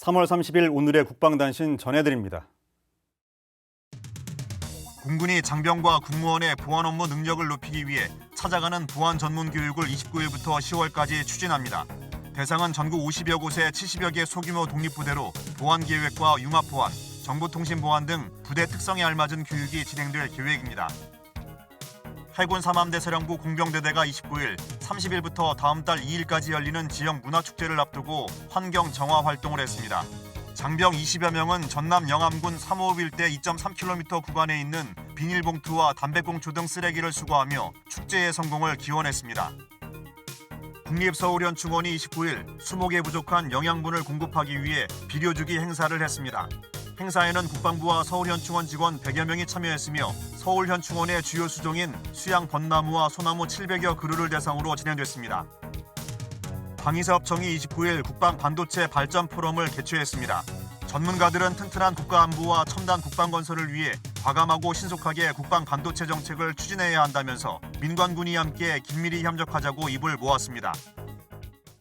3월 30일 오늘의 국방단신 전해드립니다. 공군이 장병과 국무원의 보안 업무 능력을 높이기 위해 찾아가는 보안 전문 교육을 29일부터 10월까지 추진합니다. 대상은 전국 50여 곳의 70여 개 소규모 독립부대로 보안 계획과 융합 보안, 정보통신 보안 등 부대 특성에 알맞은 교육이 진행될 계획입니다. 해군 3함대 사령부 공병대대가 29일, 30일부터 다음 달 2일까지 열리는 지역 문화축제를 앞두고 환경 정화 활동을 했습니다. 장병 20여 명은 전남 영암군 3호읍 일대 2.3km 구간에 있는 비닐봉투와 담배꽁초 등 쓰레기를 수거하며 축제의 성공을 기원했습니다. 국립서울현충원이 29일 20개 부족한 영양분을 공급하기 위해 비료주기 행사를 했습니다. 행사에는 국방부와 서울현충원 직원 100여 명이 참여했으며 서울현충원의 주요 수종인 수양 벚나무와 소나무 700여 그루를 대상으로 진행됐습니다. 방위사업청이 29일 국방 반도체 발전 포럼을 개최했습니다. 전문가들은 튼튼한 국가 안보와 첨단 국방 건설을 위해 과감하고 신속하게 국방 반도체 정책을 추진해야 한다면서 민관군이 함께 긴밀히 협력하자고 입을 모았습니다.